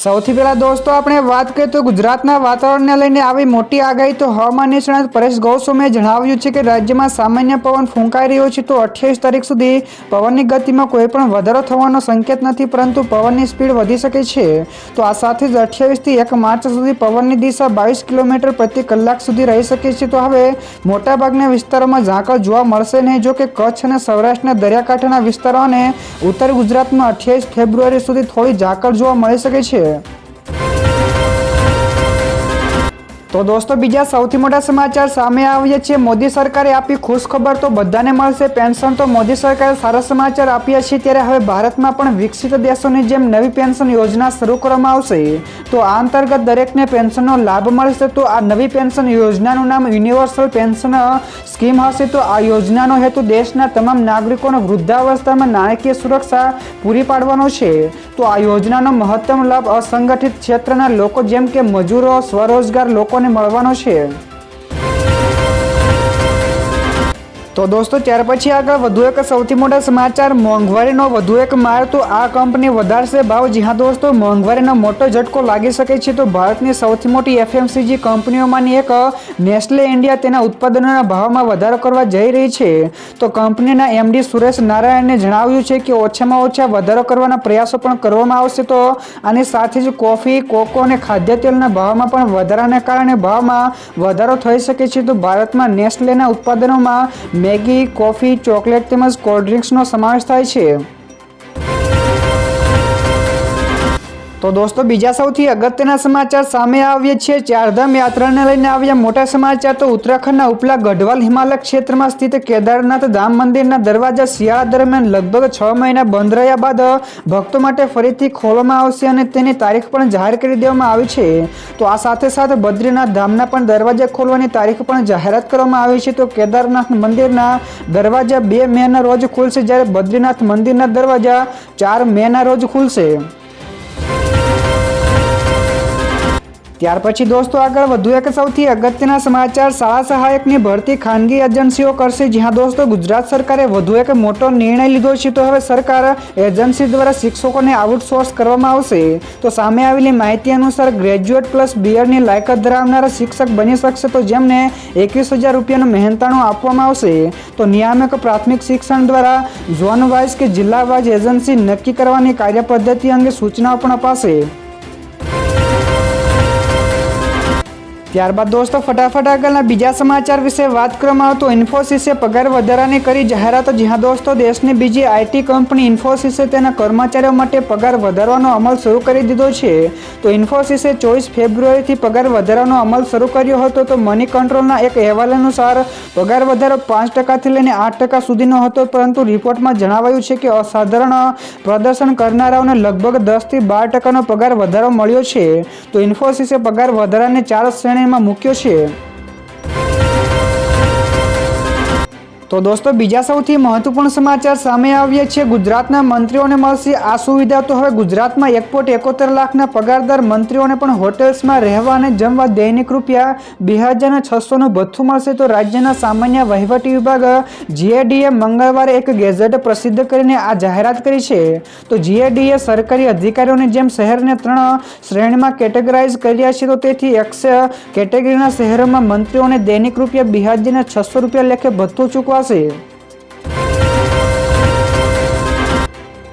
સૌથી પહેલાં દોસ્તો, આપણે વાત કરીએ તો ગુજરાતના વાતાવરણને લઈને આવી મોટી આગાહી તો હવામાન નિષ્ણાત પરેશ ગૌસ્વામીએ જણાવ્યું છે કે રાજ્યમાં સામાન્ય પવન ફૂંકાઈ રહ્યો છે તો અઠ્યાવીસ તારીખ સુધી પવનની ગતિમાં કોઈ પણ વધારો થવાનો સંકેત નથી, પરંતુ પવનની સ્પીડ વધી શકે છે. તો આ સાથે જ અઠ્યાવીસથી એક માર્ચ સુધી પવનની દિશા બાવીસ કિલોમીટર પ્રતિ કલાક સુધી રહી શકે છે. તો હવે મોટાભાગના વિસ્તારોમાં ઝાંકળ જોવા મળશે નહીં જો કે કચ્છ અને સૌરાષ્ટ્રના દરિયાકાંઠાના વિસ્તારો અને ઉત્તર ગુજરાતમાં અઠ્યાવીસ ફેબ્રુઆરી સુધી થોડી ઝાંકળ જોવા મળી શકે છે. Дякую. તો દોસ્તો, બીજા સૌથી મોટા સમાચાર સામે આવીએ છીએ મોદી સરકારે આપી ખુશ ખબર તો બધાને મળશે, પેન્શન તો મોદી સરકારે સારા સમાચાર આપ્યા છે. ત્યારે હવે ભારતમાં પણ વિકસિત દેશોની જેમ નવી પેન્શન યોજના શરૂ કરવામાં આવશે. તો આ અંતર્ગત દરેકને પેન્શનનો લાભ મળશે. તો આ નવી પેન્શન યોજનાનું નામ યુનિવર્સલ પેન્શન સ્કીમ હશે. તો આ યોજનાનો હેતુ દેશના તમામ નાગરિકોને વૃદ્ધાવસ્થામાં નાણાકીય સુરક્ષા પૂરી પાડવાનો છે. તો આ યોજનાનો મહત્તમ લાભ અસંગઠિત ક્ષેત્રના લોકો જેમ કે મજૂરો, સ્વરોજગાર લોકોને મળવાનો છે. તો દોસ્તો, ત્યાર પછી આગળ વધુ એક સૌથી મોટા સમાચાર. મોંઘવારીનો વધુ એક માર તો આ કંપની વધારશે. ભાવ જી હા દોસ્તો, મોંઘવારીનો મોટો ઝટકો લાગી શકે છે. તો ભારતની સૌથી મોટી એફએમસીજી કંપનીઓમાંની એક નેસ્લે ઇન્ડિયા તેના ઉત્પાદનોના ભાવમાં વધારો કરવા જઈ રહી છે. તો કંપનીના એમડી સુરેશ નારાયણને જણાવ્યું છે કે ઓછામાં ઓછા વધારો કરવાના પ્રયાસો પણ કરવામાં આવશે. તો આની સાથે જ કોફી, કોકો અને ખાદ્ય તેલના ભાવમાં પણ વધારાને કારણે ભાવમાં વધારો થઈ શકે છે. તો ભારતમાં નેસ્લેના ઉત્પાદનોમાં મેગી કોફી ચોકલેટ તેમજ કોલ્ડ ડ્રિંક્સનો સમાવેશ થાય છે. તો દોસ્તો, બીજા સૌથી અગત્યના સમાચાર સામે આવ્યા છે. ચારધામ યાત્રાને લઈને આવ્યા મોટા સમાચાર તો ઉત્તરાખંડના ઉપલા ગઢવાલ હિમાલય ક્ષેત્રમાં સ્થિત કેદારનાથ ધામ મંદિરના દરવાજા શિયાળા દરમિયાન લગભગ છ મહિના બંધ રહ્યા બાદ ભક્તો માટે ફરીથી ખોલવામાં આવશે અને તેની તારીખ પણ જાહેર કરી દેવામાં આવી છે. તો આ સાથે સાથે બદ્રીનાથ ધામના પણ દરવાજા ખોલવાની તારીખ પણ જાહેરાત કરવામાં આવી છે. તો કેદારનાથ મંદિરના દરવાજા બે મેના રોજ ખુલશે જ્યારે બદ્રીનાથ મંદિરના દરવાજા ચાર મેના રોજ ખુલશે. ત્યાર પછી દોસ્તો આગળ વધુ એક સૌથી અગત્યના સમાચાર. શાળા સહાયકની ભરતી ખાનગી એજન્સીઓ કરશે, જ્યાં દોસ્તો ગુજરાત સરકારે વધુ એક મોટો નિર્ણય લીધો છે. તો હવે સરકાર એજન્સી દ્વારા શિક્ષકોને આઉટસોર્સ કરવામાં આવશે. તો સામે આવેલી માહિતી અનુસાર ગ્રેજ્યુએટ પ્લસ બીએડની લાયકાત ધરાવનારા શિક્ષક બની શકશે. તો જેમને એકવીસ હજાર રૂપિયાનું મહેનતાણું આપવામાં આવશે. તો નિયામક પ્રાથમિક શિક્ષણ દ્વારા ઝોન વાઇઝ કે જિલ્લા વાઇઝ એજન્સી નક્કી કરવાની કાર્યપદ્ધતિ અંગે સૂચનાઓ પણ અપાશે. ત્યારબાદ દોસ્તો, ફટાફટ આગળના બીજા સમાચાર વિશે વાત કરવામાં આવે ઇન્ફોસિસે પગાર વધારાની કરી જાહેરાત. જ્યાં દોસ્તો, દેશની બીજી આઈટી કંપની ઇન્ફોસિસે તેના કર્મચારીઓ માટે પગાર વધારવાનો અમલ શરૂ કરી દીધો છે. તો ઇન્ફોસિસે ચોવીસ ફેબ્રુઆરીથી પગાર વધારવાનો અમલ શરૂ કર્યો હતો તો મની કંટ્રોલના એક અહેવાલ અનુસાર પગાર વધારો પાંચ ટકાથી લઈને આઠ ટકા સુધીનો હતો, પરંતુ રિપોર્ટમાં જણાવાયું છે કે અસાધારણ પ્રદર્શન કરનારાઓને લગભગ દસથી બાર ટકાનો પગાર વધારો મળ્યો છે. તો ઇન્ફોસિસે પગાર વધારાને ચાર શ્રેણી શ્રેણીમાં મૂક્યો છે તો દોસ્તો, બીજા સૌથી મહત્વપૂર્ણ સમાચાર સામે આવ્યા છે. ગુજરાતના મંત્રીઓને મળશે આ સુવિધા. તો હવે ગુજરાતમાં એક પોઈન્ટ એકોતેર લાખના પગારદાર મંત્રીઓને પણ હોટેલ્સમાં રહેવા અને જમવા દૈનિક રૂપિયા બે હજારના છસોનું ભથ્થું મળશે. તો રાજ્યના સામાન્ય વહીવટી વિભાગ જીએડીએ મંગળવારે એક ગેઝેટ પ્રસિદ્ધ કરીને આ જાહેરાત કરી છે. તો જીએડીએ સરકારી અધિકારીઓની જેમ શહેરને ત્રણ શ્રેણીમાં કેટેગરાઇઝ કર્યા છે, તો તેથી એક્સ કેટેગરીના શહેરોમાં મંત્રીઓને દૈનિક રૂપિયા બે હજારના છસો રૂપિયા લેખે ભથ્થું ચૂકવા થશે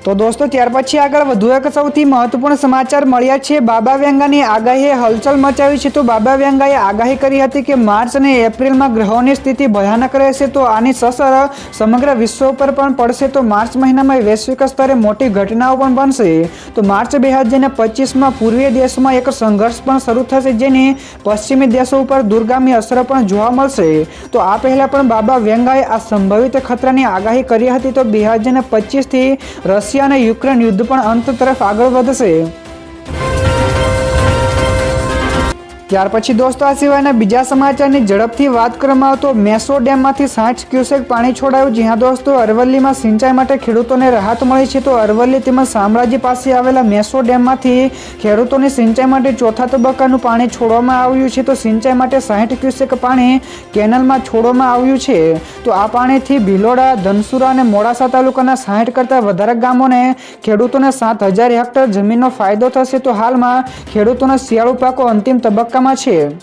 તો દોસ્તો, ત્યાર પછી આગળ વધુ એક સૌથી મહત્વપૂર્ણ સમાચાર મળ્યા છે. બાબા વ્યંગાની આગાહીએ હલચલ મચાવી છે. તો બાબા વ્યંગાએ આગાહી કરી હતી કે માર્ચ અને એપ્રિલમાં ગ્રહોની સ્થિતિ ભયાનક રહેશે, તો આની સસર સમગ્ર વિશ્વ ઉપર પણ પડશે. તો માર્ચ મહિનામાં વૈશ્વિક સ્તરે મોટી ઘટનાઓ પણ બનશે. તો માર્ચ બે હજાર પચીસમાં પૂર્વીય દેશમાં એક સંઘર્ષ પણ શરૂ થશે, જેની પશ્ચિમી દેશો ઉપર દૂરગામી અસર પણ જોવા મળશે. તો આ પહેલાં પણ બાબા વ્યંગાએ આ સંભવિત ખતરાની આગાહી કરી હતી. તો બે હજાર પચીસથી રશિયા રશિયા અને યુક્રેન યુદ્ધ પણ અંત તરફ આગળ વધશે. ત્યાર પછી દોસ્તો, આ સિવાયના બીજા સમાચારની ઝડપથી વાત કરવામાં આવે તો મેસો ડેમમાંથી સાઠ ક્યુસેક પાણી છોડાયું, જ્યાં દોસ્તો અરવલ્લીમાં સિંચાઈ માટે ખેડૂતોને રાહત મળી છે. તો અરવલ્લી તેમજ શામળાજી પાસે આવેલા મેસો ડેમમાંથી ખેડૂતોની સિંચાઈ માટે ચોથા તબક્કાનું પાણી છોડવામાં આવ્યું છે. તો સિંચાઈ માટે સાઠ ક્યુસેક પાણી કેનલમાં છોડવામાં આવ્યું છે. તો આ પાણીથી ભિલોડા, ધનસુરા અને મોડાસા તાલુકાના સાઠ કરતાં વધારે ગામોને ખેડૂતોને સાત હજાર હેક્ટર જમીનનો ફાયદો થશે. તો હાલમાં ખેડૂતોના શિયાળુ પાકો અંતિમ તબક્કામાં છે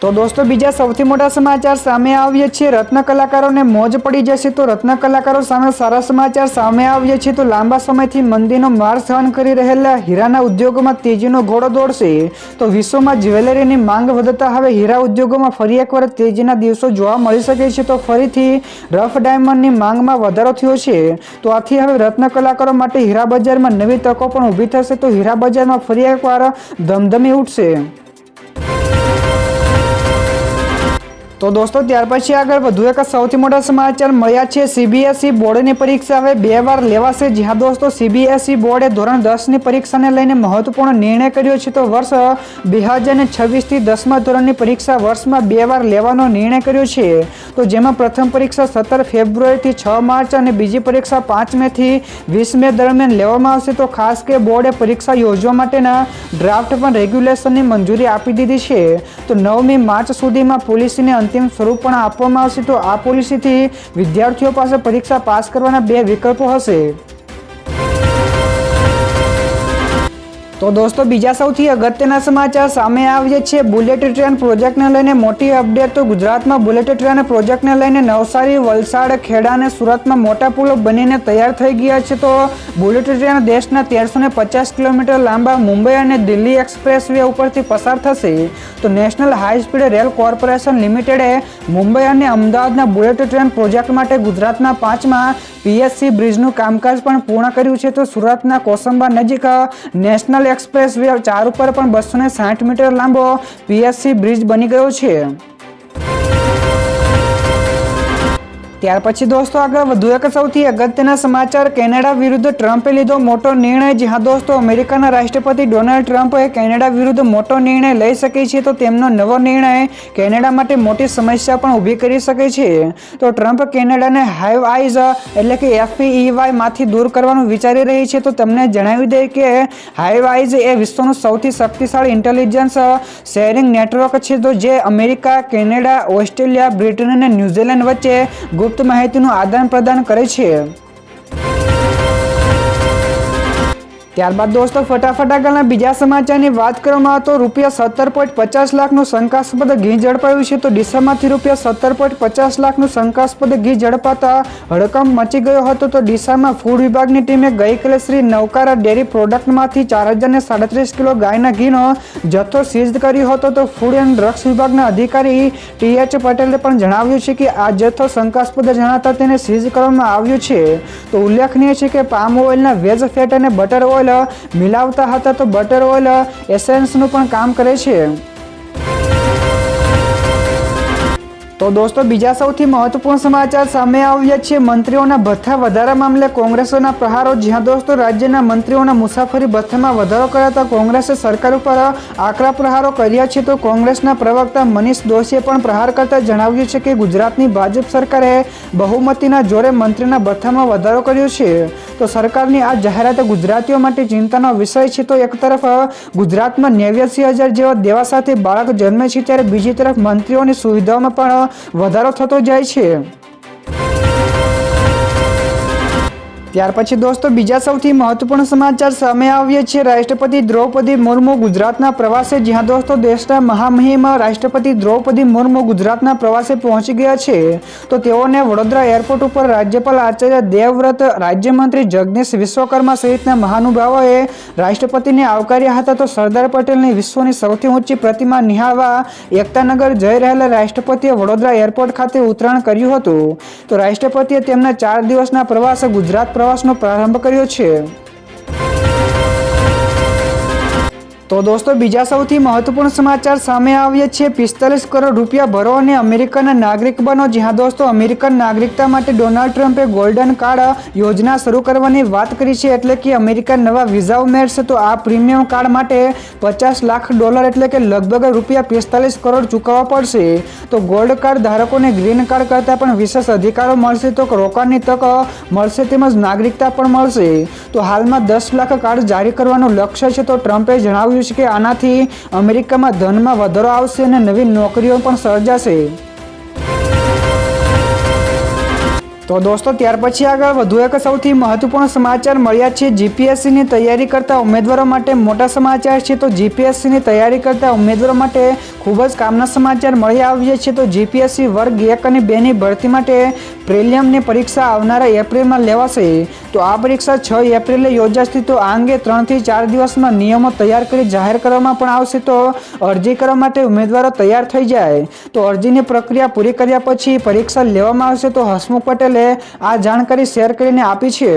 તો દોસ્તો, બીજા સૌથી મોટા સમાચાર સામે આવ્યા છે. રત્ન કલાકારોને મોજ પડી જશે તો રત્ન કલાકારો સામે સારા સમાચાર સામે આવ્યા છે. તો લાંબા સમયથી મંદીનો માર સહન કરી રહેલા હીરાના ઉદ્યોગોમાં તેજીનો ઘોડો દોડશે. તો વિશ્વમાં જ્વેલરીની માંગ વધતા હવે હીરા ઉદ્યોગોમાં ફરી એકવાર તેજીના દિવસો જોવા મળી શકે છે. તો ફરીથી રફ ડાયમંડની માંગમાં વધારો થયો છે. તો આથી હવે રત્ન કલાકારો માટે હીરા બજારમાં નવી તકો પણ ઊભી થશે. તો હીરા બજારમાં ફરી એકવાર ધમધમી ઉઠશે. તો દોસ્તો, ત્યાર પછી આગળ વધુ એક સૌથી મોટા સમાચાર મળ્યા છે. સીબીએસઈ બોર્ડની પરીક્ષા હવે બે વાર લેવાશે. જ્યાં દોસ્તો સીબીએસઈ બોર્ડે ધોરણ દસની પરીક્ષાને લઈને મહત્વપૂર્ણ નિર્ણય કર્યો છે. તો વર્ષ બે હજાર છવ્વીસથી દસમા ધોરણની પરીક્ષા વર્ષમાં બે વાર લેવાનો નિર્ણય કર્યો છે. તો જેમાં પ્રથમ પરીક્ષા સત્તર ફેબ્રુઆરીથી છ માર્ચ અને બીજી પરીક્ષા પાંચ મેથી વીસ મે દરમિયાન લેવામાં આવશે. તો ખાસ કે બોર્ડે પરીક્ષા યોજવા માટેના ડ્રાફ્ટ પણ રેગ્યુલેશનની મંજૂરી આપી દીધી છે. તો નવમી માર્ચ સુધીમાં પોલિસીને અંતિમ સ્વરૂપ પણ આપવામાં આવશે તો આ પોલિસીથી વિદ્યાર્થીઓ પાસે પરીક્ષા પાસ કરવાના બે વિકલ્પો હશે. તો દોસ્તો, બીજા સૌથી અગત્યના સમાચાર સામે આવ્યા છે. બુલેટ ટ્રેન પ્રોજેક્ટને લઈને મોટી અપડેટ. તો ગુજરાતમાં બુલેટ ટ્રેન પ્રોજેક્ટને લઈને નવસારી, વલસાડ, ખેડા અને સુરતમાં મોટા પુલો બનીને તૈયાર થઈ ગયા છે. તો બુલેટ ટ્રેન દેશના તેરસો ને પચાસ કિલોમીટર લાંબા મુંબઈ અને દિલ્હી એક્સપ્રેસ વે ઉપરથી પસાર થશે. તો National High Speed Rail Corporation લિમિટેડે Mumbai અને અમદાવાદના બુલેટ ટ્રેન પ્રોજેક્ટ માટે ગુજરાતના પાંચમા પીએસસી બ્રિજનું કામકાજ પણ પૂર્ણ કર્યું છે. તો સુરતના કોસંબા નજીક નેશનલ એક્સપ્રેસ વે ચાર ઉપર પણ બસો સાઠ મીટર લાંબો પીએસસી બ્રિજ બની ગયો છે. ત્યાર પછી દોસ્તો આગળ વધુ એક સૌથી અગત્યના સમાચાર. કેનેડા વિરુદ્ધ ટ્રમ્પે લીધો મોટો નિર્ણય, જ્યાં દોસ્તો અમેરિકાના રાષ્ટ્રપતિ ડોનાલ્ડ ટ્રમ્પે કેનેડા વિરુદ્ધ મોટો નિર્ણય લઈ શકે છે, તો તેમનો નવો નિર્ણય કેનેડા માટે મોટી સમસ્યા પણ ઊભી કરી શકે છે. તો ટ્રમ્પ કેનેડાને હાઈવ આઈઝ, એટલે કે એફપીઈવાયમાંથી દૂર કરવાનું વિચારી રહી છે, તો તમને જણાવી દે કે હાઈવ આઈઝ એ વિશ્વનું સૌથી શક્તિશાળી ઇન્ટેલિજન્સ શેરિંગ નેટવર્ક છે, તો જે અમેરિકા, કેનેડા, ઓસ્ટ્રેલિયા, બ્રિટન અને ન્યૂઝીલેન્ડ વચ્ચે ગુપ્ત માહિતીનું આદાન પ્રદાન કરે છે. ત્યારબાદ દોસ્તો, ફટાફટ આગળના બીજા સમાચારની વાત કરવામાં તો રૂપિયા સત્તર પોઈન્ટ પચાસ લાખનું શંકાસ્પદ ઘી ઝડપાયું છે. તો ડીસામાંથી રૂપિયા સત્તર પોઈન્ટ પચાસ લાખનું શંકાસ્પદ ઘી ઝડપાતા હડકંપ મચી ગયો હતો. તો ડીસામાં ફૂડ વિભાગની ટીમે ગઈકાલે શ્રી નવકારા ડેરી પ્રોડક્ટમાંથી ચાર હજારને સાડત્રીસ કિલો ગાયના ઘીનો જથ્થો સીઝ કર્યો હતો. તો ફૂડ એન્ડ ડ્રગ્સ વિભાગના અધિકારી ટી એચ પટેલે પણ જણાવ્યું છે કે આ જથ્થો શંકાસ્પદ જણાતા તેને સીઝ કરવામાં આવ્યો છે. તો ઉલ્લેખનીય છે કે પામ ઓઇલના વેજ ફેટ અને બટર ઓઇલ મિલાવતા હતા તો બટર ઓઇલ એસેન્સનું પણ કામ કરે છે. તો દોસ્તો, બીજા સૌથી મહત્વપૂર્ણ સમાચાર સામે આવ્યા છે. મંત્રીઓના ભથ્થા વધારા મામલે કોંગ્રેસના પ્રહારો, જ્યાં દોસ્તો રાજ્યના મંત્રીઓના મુસાફરી ભથ્થામાં વધારો કરાતા કોંગ્રેસે સરકાર ઉપર આકરા પ્રહારો કર્યા છે. તો કોંગ્રેસના પ્રવક્તા મનીષ દોશીએ પણ પ્રહાર કરતા જણાવ્યું છે કે ગુજરાતની ભાજપ સરકારે બહુમતીના જોરે મંત્રીના ભથ્થામાં વધારો કર્યો છે. તો સરકારની આ જાહેરાત ગુજરાતીઓ માટે ચિંતાનો વિષય છે. તો એક તરફ ગુજરાતમાં નેવ્યાસી હજાર જેવા દેવા સાથે બાળક જન્મે છે, ત્યારે બીજી તરફ મંત્રીઓની સુવિધાઓમાં પણ વધારો થતો જાય છે. ત્યાર પછી દોસ્તો બીજા સૌથી મહત્વપૂર્ણ સમાચાર સામે આવ્યા છે. રાષ્ટ્રપતિ દ્રૌપદી મુર્મુ ગુજરાતના પ્રવાસે, જ્યાં દોસ્તો દેશના મહામહિમ રાષ્ટ્રપતિ દ્રૌપદી મુર્મુ ગુજરાતના પ્રવાસે પહોંચી ગયા છે. તો તેઓને વડોદરા એરપોર્ટ ઉપર રાજ્યપાલ આચાર્ય દેવવ્રત, રાજ્યમંત્રી જગદીશ વિશ્વકર્મા સહિતના મહાનુભાવોએ રાષ્ટ્રપતિને આવકાર્યા હતા. તો સરદાર પટેલની વિશ્વની સૌથી ઊંચી પ્રતિમા નિહાળવા એકતાનગર જઈ રહેલા રાષ્ટ્રપતિએ વડોદરા એરપોર્ટ ખાતે ઉતરાણ કર્યું હતું. તો રાષ્ટ્રપતિએ તેમના ચાર દિવસના પ્રવાસ ગુજરાત પ્રવાસનો પ્રારંભ કર્યો છે. તો દોસ્તો, બીજા સૌથી મહત્વપૂર્ણ સમાચાર સામે આવ્યા છે. પિસ્તાલીસ કરોડ રૂપિયા ભરો અને અમેરિકનના નાગરિક બનો. જ્યાં દોસ્તો, અમેરિકન નાગરિકતા માટે ડોનાલ્ડ ટ્રમ્પે ગોલ્ડન કાર્ડ યોજના શરૂ કરવાની વાત કરી છે. એટલે કે અમેરિકા નવા વિઝા ઉમેરશે તો આ પ્રીમિયમ કાર્ડ માટે પચાસ લાખ ડોલર એટલે કે લગભગ રૂપિયા પિસ્તાલીસ કરોડ ચૂકવવા પડશે. તો ગોલ્ડ કાર્ડ ધારકોને ગ્રીન કાર્ડ કરતાં પણ વિશેષ અધિકારો મળશે. તો રોકાણની તક મળશે તેમજ નાગરિકતા પણ મળશે. તો હાલમાં દસ લાખ કાર્ડ જારી કરવાનું લક્ષ્ય છે. તો ટ્રમ્પે જણાવ્યું છે કે આનાથી અમેરિકામાં ધનમાં વધારો આવશે અને નવી નોકરીઓ પણ સર્જાશે. તો દોસ્તો, ત્યાર પછી આગળ વધુ એક સૌથી મહત્વપૂર્ણ સમાચાર મળ્યા છે. જીપીએસસીની તૈયારી કરતા ઉમેદવારો માટે મોટા સમાચાર છે. તો જીપીએસસીની તૈયારી કરતા ઉમેદવારો માટે ખૂબ જ કામના સમાચાર મળી આવ્યા છે. તો જીપીએસસી વર્ગ એક અને બેની ભરતી માટે પ્રિલિયમની પરીક્ષા આવનારા એપ્રિલમાં લેવાશે. તો આ પરીક્ષા છ એપ્રિલે યોજાશે, તો આ અંગે ત્રણથી ચાર દિવસમાં નિયમો તૈયાર કરી જાહેર કરવામાં પણ આવશે. તો અરજી કરવા માટે ઉમેદવારો તૈયાર થઈ જાય. તો અરજીની પ્રક્રિયા પૂરી કર્યા પછી પરીક્ષા લેવામાં આવશે. તો હસમુખ પટેલે આ જાણકારી શેર કરીને આપી છે.